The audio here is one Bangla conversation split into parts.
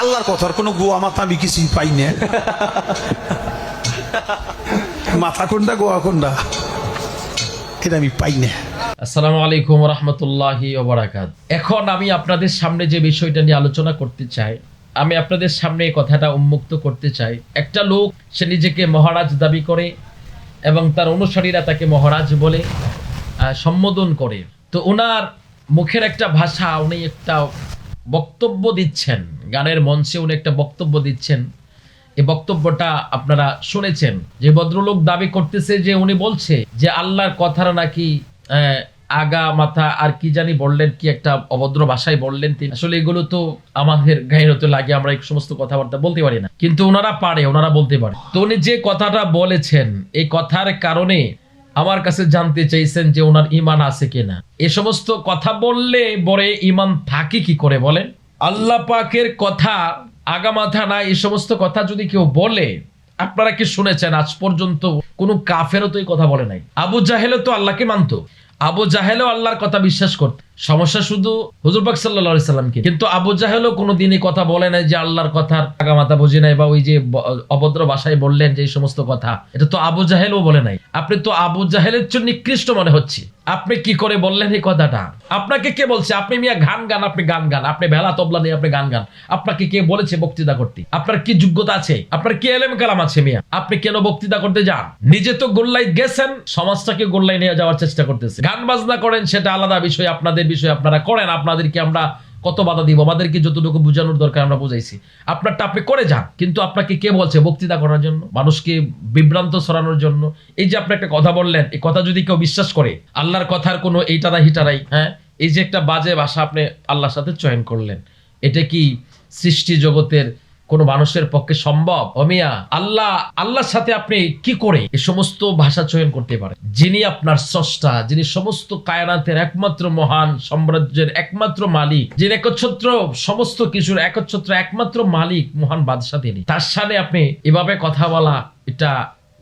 আল্লাহর কথার কোনো গোয়া মাথা আমি কিছুই পাই না। মাথা কোনটা, গোয়া কোনটা? এটা আমি পাই না। আসসালামু আলাইকুম রহমতুল্লাহি ওবরাকাত এখন আমি আপনাদের সামনে যে বিষয়টা নিয়ে আলোচনা করতে চাই, আমি আপনাদের সামনে এই কথাটা উন্মুক্ত করতে চাই। একটা লোক, সে নিজেকে মহারাজ দাবি করে এবং তার অনুসারীরা তাকে মহারাজ বলে সম্বোধন করে। তো ওনার মুখের একটা ভাষা, উনি একটা বক্তব্য দিচ্ছেন। গানের মঞ্চে উনি একটা বক্তব্য দিচ্ছেন। এই বক্তব্যটা আপনারা শুনেছেন। যে ভদ্রলোক দাবি করতেছে যে উনি বলছে যে আল্লাহর কথার নাকি আগা, মাথা, আর কি জানি বললেন, কি একটা অভদ্র ভাষায় বললেন তিনি। আসলে এগুলো তো আমাদের গায়ের হতে লাগে, আমরা এই সমস্ত কথাবার্তা বলতে পারি না। কিন্তু ওনারা পারে ওনারা বলতে পারে। তো উনি যে কথাটা বলেছেন, এই কথার কারণে আমার কাছে জানতে চাইছেন যে ওনার ইমান আছে কিনা। এ সমস্ত কথা বললে বরে ইমান থাকে কি করে বলেন? আল্লাহ পাকের কথা, আগামাথা না এই সমস্ত কথা যদি কেউ বলে, আপনারা কি শুনেছেন? আজ পর্যন্ত কোনো কাফেরও তো এই কথা বলে নাই। আবু জাহেলও তো আল্লাহকে মানত। আবু জাহেলও আল্লাহর কথা বিশ্বাস করত। সমস্যা শুধু হুজুর পাক সাল্লাল্লাহু সাল্লামকে। কিন্তু আবু জাহেলও কোনোদিন এই কথা বলে নাই যে আল্লাহর কথার আগামাথা বুঝি নাই বা ওই যে অভদ্র ভাষায় বললেন যে এই সমস্ত কথা। এটা তো আবু জাহেলও বলে নাই। আপনি তো আবু জাহেলের জন্য নিকৃষ্ট মনে হচ্ছে। আপনি কি করে বললেন এই কথাটা? আপনাকে কে বলছে? আপনি মিয়া গান গান, আপনি গান গান। আপনি ভেলা তবলা নিয়ে আপনি গান গান। আপনাকে কে বলেছে বক্তৃতা করতে? আপনার কি যোগ্যতা আছে? আপনার কি এলেম কালাম আছে মিয়া? আপনি কেন বক্তৃতা করতে যান? নিজে তো গোল্লাই গেছেন, সমাজটাকে গোল্লাই নিয়ে যাওয়ার চেষ্টা করতেছে। গান বাজনা করেন, সেটা আলাদা বিষয়। আপনাদের বিষয় আপনারা করেন, আপনাদেরকে আমরা কত বাধা দিব? আমাদেরকে যতটুকু বোঝানোর দরকার আমরা বুঝাইছি। আপনারটা আপনি করে যান, কিন্তু আপনাকে কে বলছে? বক্তৃতা করার জন্য, মানুষকে বিভ্রান্ত ছড়ানোর জন্য। এই যে আপনি একটা কথা বললেন, এই কথা যদি কেউ বিশ্বাস করে, আল্লাহর কথার কোনো এইটারা হিটারাই হ্যাঁ? এই যে একটা বাজে ভাষা আপনি আল্লাহর সাথে চয়ন করলেন, এটা কি সৃষ্টি জগতের কোন মানুষের পক্ষে সম্ভব? অমিয়া আল্লাহ, আল্লাহর সাথে আপনি কি করে এই সমস্ত ভাষা চয়ন করতে পারেন? যিনি আপনার স্রষ্টা, যিনি সমস্ত কায়নাতের একমাত্র মহান সাম্রাজ্যের একমাত্র মালিক, যিনি একচ্ছত্র সমস্ত কিছুর একচ্ছত্র একমাত্র মালিক, মহান বাদশাহ তিনি। তার সাথে আপনি এভাবে কথা বলা, এটা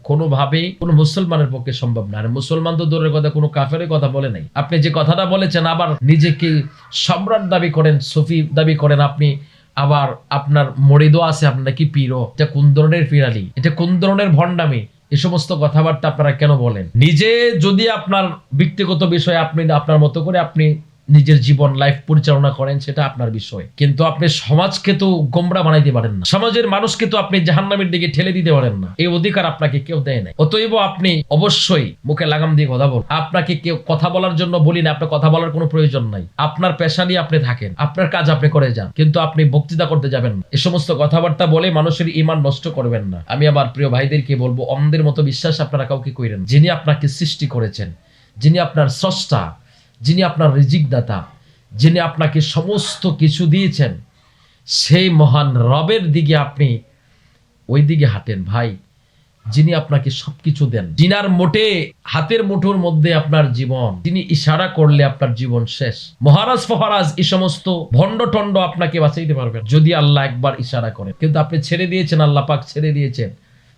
কোনোভাবেই কোনো মুসলমানের পক্ষে সম্ভব না। আর মুসলমান তো দূরের কথা, কোনো কাফের কথা বলে নাই। আপনি যে কথাটা বলেছেন, আবার নিজেকে সম্রাট দাবি করেন, সফি দাবি করেন, আপনি আবার আপনার মরিদও আছে, আপনার কি পীরও। এটা কোন ধরনের পিরালি? এটা কোন ধরনের ভণ্ডামি? এ সমস্ত কথাবার্তা আপনারা কেন বলেন? নিজে যদি আপনার ব্যক্তিগত বিষয়ে আপনি, আপনার মতো করে আপনি নিজের জীবন লাইফ পরিচালনা করেন সেটা আপনার বিষয়। কিন্তু আপনি সমাজকে তো গোমরা বানাইতে পারেন না। সমাজের মানুষকে তো আপনি জাহান্নামের দিকে ঠেলে দিতে পারেন না। এই অধিকার আপনাকে কেউ দেয় না অতএব আপনি অবশ্যই মুখে লাগাম দিয়ে কথা বল আপনাকে কেউ কথা বলার জন্য বলি না, আপনার কথা বলার কোনো প্রয়োজন নাই। আপনার পেশা নিয়ে আপনি থাকেন, আপনার কাজ আপনি করে যান। কিন্তু আপনি বক্তৃতা করতে যাবেন না। এ সমস্ত কথাবার্তা বলে মানুষের ইমান নষ্ট করবেন না। আমি আমার প্রিয় ভাইদেরকে বলব, অন্ধের মতো বিশ্বাস আপনারা কাউকে করেন যিনি আপনাকে সৃষ্টি করেছেন, যিনি আপনার স্রষ্টা যিনি আপনার রিজিক দাতা যিনি আপনাকে সমস্ত কিছু দিয়েছেন, সেই মহান রবের দিকে আপনি ওই দিকে হাঁটেন ভাই। যিনি আপনাকে সবকিছু দেন। যিনার মোটে, হাতের মুঠোর মধ্যে আপনার জীবন। তিনি ইশারা করলে আপনার জীবন শেষ। মহারাজ ফহারাজ এই সমস্ত ভণ্ড টন্ড আপনাকে বাঁচাইতে পারবেন। যদি আল্লাহ একবার ইশারা করেন। কিন্তু আপনি ছেড়ে দিয়েছেন, আল্লাহ পাক ছেড়ে দিয়েছেন।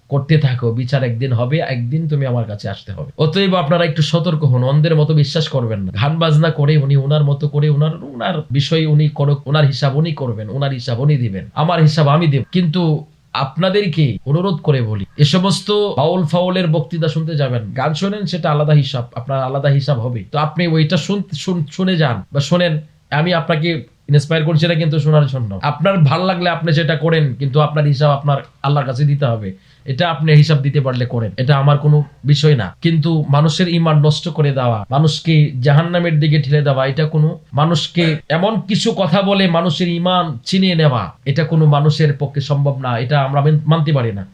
করতে থাকো, বিচার একদিন হবে, একদিন তুমি আমার কাছে আসতে হবে। অতএব আপনারা একটু সতর্ক হন, অন্ধের মতো বিশ্বাস করবেন না। গান বাজনা করে উনি ওনার মতো করে ওনার ওনার বিষয় উনি করুক ওনার হিসাব উনি করবেন ওনার হিসাব উনি দিবেন, আমার হিসাব আমি দেব। কিন্তু আপনাদেরকে অনুরোধ করে বলি, এ সমস্ত বাউল ফাউলের বক্তৃতা শুনতে যাবেন, গান শোনেন সেটা আলাদা হিসাব, আপনার আলাদা হিসাব হবে। তো আপনি ওইটা শুন- শুন- শুনে যান বা শোনেন, আমি আপনাকে ইন্সপায়ার করছে না কিন্তু শোনার জন্য আপনার ভালো লাগলে আপনি সেটা করেন, কিন্তু আপনার হিসাব আপনার আল্লাহর কাছে দিতে হবে। এটা আপনি হিসাব দিতে পারলে করেন। এটা আমার কোনো বিষয় না। কিন্তু মানুষের ইমান নষ্ট করে দেওয়া, মানুষকে জাহান্নামের দিকে ঠেলে দেওয়া, এটা কোনো মানুষকে এমন কিছু কথা বলে মানুষের ইমান চিনিয়ে নেওয়া, এটা কোনো মানুষের পক্ষে সম্ভব না। এটা আমরা মানতে পারি না।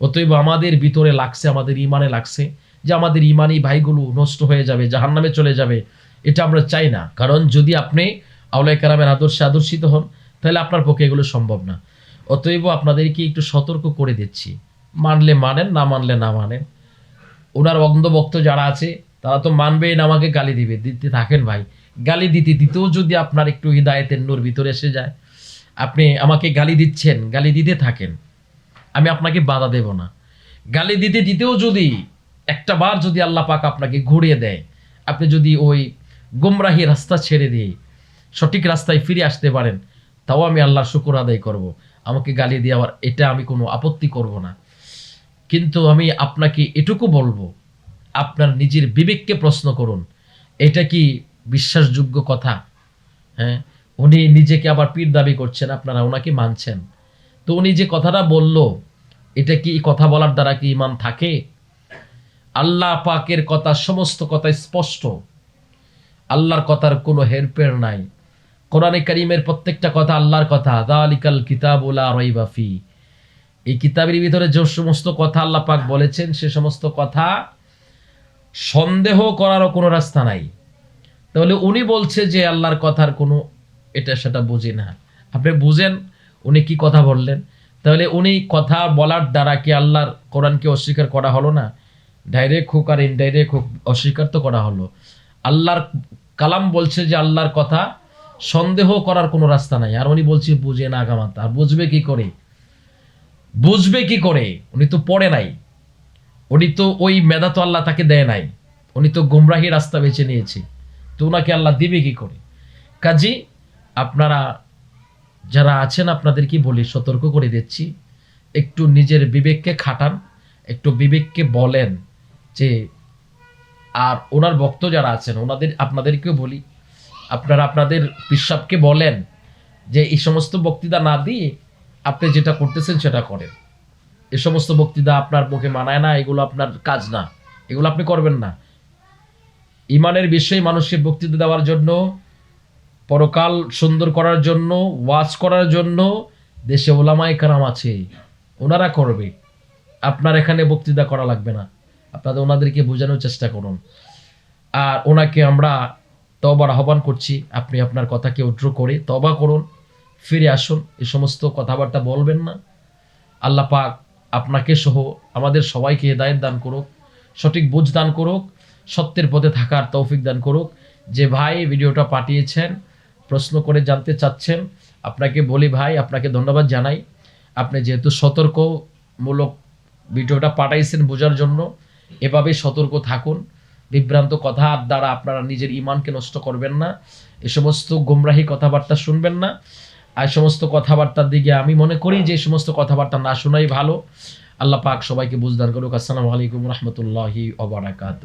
অতএব আমাদের ভিতরে লাগছে, আমাদের ইমানে লাগছে যে আমাদের ইমানি ভাইগুলো নষ্ট হয়ে যাবে, জাহান্নামে চলে যাবে। এটা আমরা চাই না। কারণ যদি আপনি আউলাই কারামের আদর্শে আদর্শিত হন, তাহলে আপনার পক্ষে এগুলো সম্ভব না। অতএব আপনাদেরকে একটু সতর্ক করে দিচ্ছি। মানলে মানেন, না মানলে না মানেন। ওনার অন্ধভক্ত যারা আছে, তারা তো মানবেই না আমাকে গালি দিবে। দিতে থাকেন ভাই। গালি দিতে দিতেও যদি আপনার একটু হৃদায়তের নূর ভিতরে এসে যায়, আপনি আমাকে গালি দিচ্ছেন, গালি দিতে থাকেন, আমি আপনাকে বাধা দেব না। গালি দিতে দিতেও যদি একটা বার যদি আল্লাহ পাক আপনাকে ঘুরিয়ে দেয়, আপনি যদি ওই গুমরাহি রাস্তা ছেড়ে দিয়ে সঠিক রাস্তায় ফিরে আসতে পারেন, তাও আমি আল্লাহর শুকুর আদায় করব। আমাকে গালি দিয়ে আবার এটা আমি কোনো আপত্তি করব না। কিন্তু আমি আপনাকে এটুকু বলব, আপনার নিজের বিবেককে প্রশ্ন করুন, এটা কি বিশ্বাসযোগ্য কথা? হ্যাঁ উনি নিজেকে আবার পীর দাবি করছেন, আপনারা ওনাকে মানছেন। তো উনি যে কথাটা বলল, এটা কি কথা বলার দ্বারা কি ইমান থাকে? আল্লাহ পাকের কথা সমস্ত কথা স্পষ্ট। আল্লাহর কথার কোনো হেরফের নাই। কোরআনে করিমের প্রত্যেকটা কথা আল্লাহর কথা, দালিকাল কিতাবুলা রইবাফি এই কিতাবের ভিতরে যে সমস্ত কথা আল্লাহ পাক বলেছেন, সে সমস্ত কথা সন্দেহ করারও কোনো রাস্তা নাই। তাহলে উনি বলছে যে আল্লাহর কথার কোনো এটা সেটা বুঝি না। আপনি বুঝেন উনি কি কথা বললেন। তাহলে উনি কথা বলার দ্বারা কি আল্লাহর কোরআনকে অস্বীকার করা হলো না? ডাইরেক্ট হোক আর ইনডাইরেক্ট হোক অস্বীকার তো করা হলো। আল্লাহর কালাম বলছে যে আল্লাহর কথা সন্দেহ করার কোনো রাস্তা নাই। আর উনি বলছে, বুঝে না আগামাতা আর বুঝবে কি করে? বুঝবে কি করে? উনি তো পড়ে নাই। উনি তো ওই মেধা তো আল্লাহ তাকে দেয় নাই। উনি তো গুমরাহি রাস্তা বেছে নিয়েছে। তো ওনাকে আল্লাহ দিবে কি করে? কাজী, আপনারা যারা আছেন, আপনাদেরকে বলি, সতর্ক করে দিচ্ছি। একটু নিজের বিবেককে খাটান, একটু বিবেককে বলেন যে, আর ওনার ভক্ত যারা আছেন, ওনাদের, আপনাদেরকেও বলি আপনারা আপনাদের পিসাবকে বলেন যে এই সমস্ত বক্তৃতা না দিয়ে আপনি যেটা করতেছেন সেটা করেন। এ সমস্ত বক্তৃতা আপনার মুখে মানায় না, এগুলো আপনার কাজ না, এগুলো আপনি করবেন না। ইমানের বিষয়ে মানুষকে বক্তৃতা দেওয়ার জন্য, পরকাল সুন্দর করার জন্য, ওয়াজ করার জন্য দেশে ওলামায় কারাম আছে, ওনারা করবে। আপনার এখানে বক্তৃতা করা লাগবে না। আপনাদের ওনাদেরকে বোঝানোর চেষ্টা করুন। আর ওনাকে আমরা তবার আহ্বান করছি, আপনি আপনার কথাকে উদ্র করে তবা করুন, ফিরে আসুন, এ সমস্ত কথাবার্তা বলবেন না। আল্লাহ পাক আপনাকে সহ আমাদের সবাইকে হেদায়ত দান করুক, সঠিক বুঝ দান করুক, সত্যের পথে থাকার তৌফিক দান করুক। যে ভাই ভিডিওটা পাঠিয়েছেন, প্রশ্ন করে জানতে চাচ্ছেন, আপনাকে বলি ভাই, আপনাকে ধন্যবাদ জানাই। আপনি যেহেতু সতর্কমূলক ভিডিওটা পাঠাইছেন বোঝার জন্য এভাবে সতর্ক থাকুন। বিভ্রান্ত কথা দ্বারা আপনারা নিজের ইমানকে নষ্ট করবেন না। এ সমস্ত গোমরাহি কথাবার্তা শুনবেন না। আর সমস্ত কথাবার্তার দিকে আমি মনে করি যে সমস্ত কথাবার্তা না শোনাই ভালো। আল্লাহ পাক সবাইকে বুঝদান করুক। আসসালামু আলাইকুম রহমতুল্লাহি ওবরাকাত